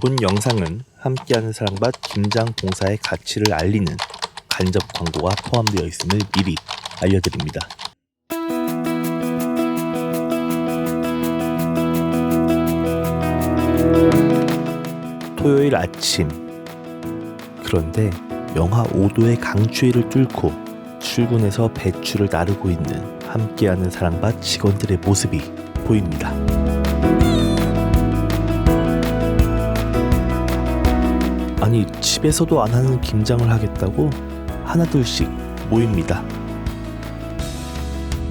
본 영상은 함께하는 사랑밭 김장 봉사의 가치를 알리는 간접 광고가 포함되어 있음을 미리 알려드립니다. 토요일 아침 그런데 영하 5도의 강추위를 뚫고 출근해서 배추를 나르고 있는 함께하는 사랑밭 직원들의 모습이 보입니다. 아니 집에서도 안 하는 김장을 하겠다고 하나둘씩 모입니다.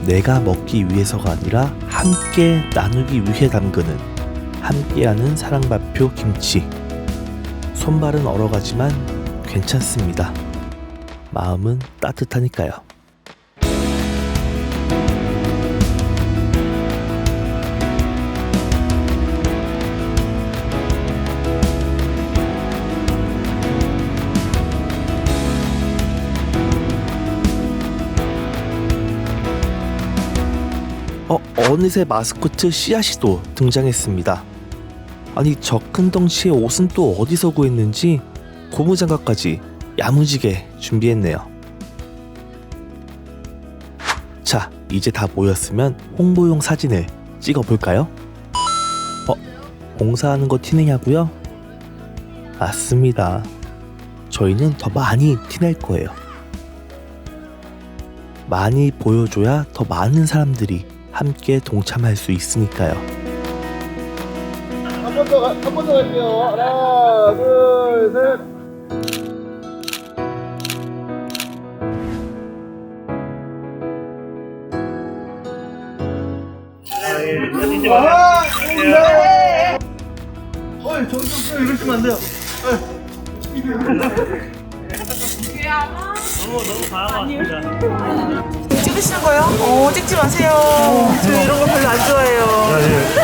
내가 먹기 위해서가 아니라 함께 나누기 위해 담그는 함께하는 사랑밥표 김치. 손발은 얼어가지만 괜찮습니다. 마음은 따뜻하니까요. 어, 어느새 마스코트 씨앗이도 등장했습니다. 아니 저 큰 덩치의 옷은 또 어디서 구했는지 고무장갑까지 야무지게 준비했네요. 자, 이제 다 모였으면 홍보용 사진을 찍어볼까요? 어, 봉사하는 거 티내냐고요? 맞습니다. 저희는 더 많이 티낼 거예요. 많이 보여줘야 더 많은 사람들이 함께 동참할 수 있으니까요. 한 번 더, 한 번 더 갈게요. 하나, 둘, 셋. 아, 네. 어이, 저기 좀 이러시면 안 돼요. 찍으시는 거예요? 어, 찍지 마세요. 저 이런 거 별로 안 좋아해요.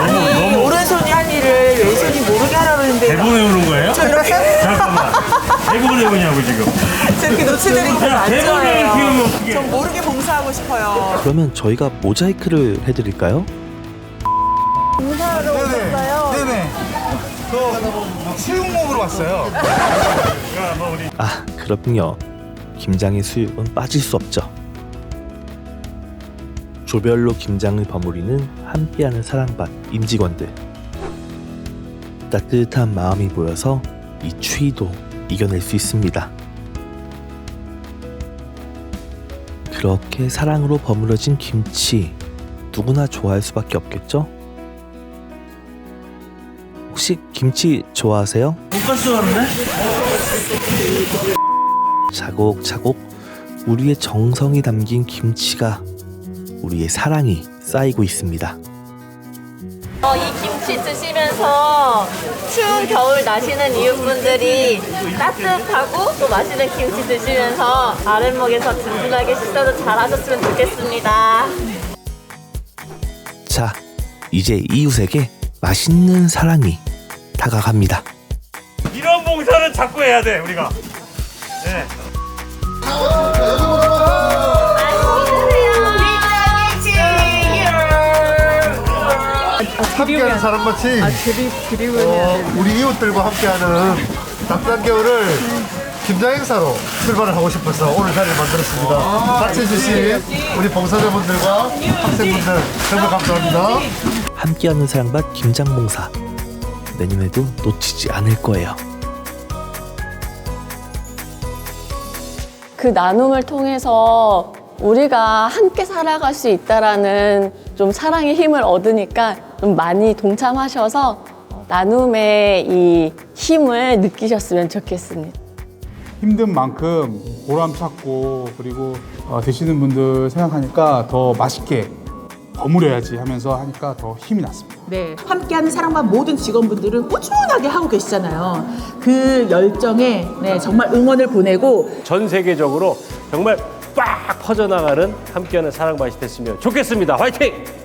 아니, 오른손이 할 일을 왼손이 모르게 하라고 했는데. 대본 외우는 거예요? 저 이렇게, 잠깐만. 대본 외우냐고 지금. 저 이렇게 노출되는 거 별로 야, 안 대본을 좋아해요. 비우면. 전 모르게 봉사하고 싶어요. 그러면 저희가 모자이크를 해드릴까요? 네네. 저 수육목으로 왔어요. 아, 그럼요. 김장의 수육은 빠질 수 없죠. 조별로 김장을 버무리는 함께하는 사랑밭 임직원들. 따뜻한 마음이 보여서 이 추위도 이겨낼 수 있습니다. 그렇게 사랑으로 버무려진 김치 누구나 좋아할 수밖에 없겠죠? 혹시 김치 좋아하세요? 돈가스 하는데? 차곡차곡 우리의 정성이 담긴 김치가 우리의 사랑이 쌓이고 있습니다. 어, 이 김치 드시면서 추운 겨울 나시는 이웃분들이 따뜻하고 또 맛있는 김치 드시면서 아랫목에서 든든하게 식사도 잘 하셨으면 좋겠습니다. 자, 이제 이웃에게 맛있는 사랑이 다가갑니다. 이런 봉사는 자꾸 해야 돼 우리가. 네. 함께하는 사람같이 어, 우리 이웃들과 함께하는 따뜻한 겨울을 김장 행사로 출발을 하고 싶어서 오늘 자리를 만들었습니다. 같이 해주신 우리 봉사자분들과 학생분들 정말 감사합니다. 함께하는 사랑밭 김장봉사 내년에도 놓치지 않을 거예요. 그 나눔을 통해서 우리가 함께 살아갈 수 있다라는 좀 사랑의 힘을 얻으니까 좀 많이 동참하셔서 나눔의 이 힘을 느끼셨으면 좋겠습니다. 힘든 만큼 보람 찾고 그리고 어, 드시는 분들 생각하니까 더 맛있게 버무려야지 하면서 하니까 더 힘이 났습니다. 네, 함께하는 사랑반 모든 직원분들은 꾸준하게 하고 계시잖아요. 그 열정에 네, 정말 응원을 보내고 전 세계적으로 정말 빡 퍼져나가는 함께하는 사랑밭이 됐으면 좋겠습니다. 화이팅!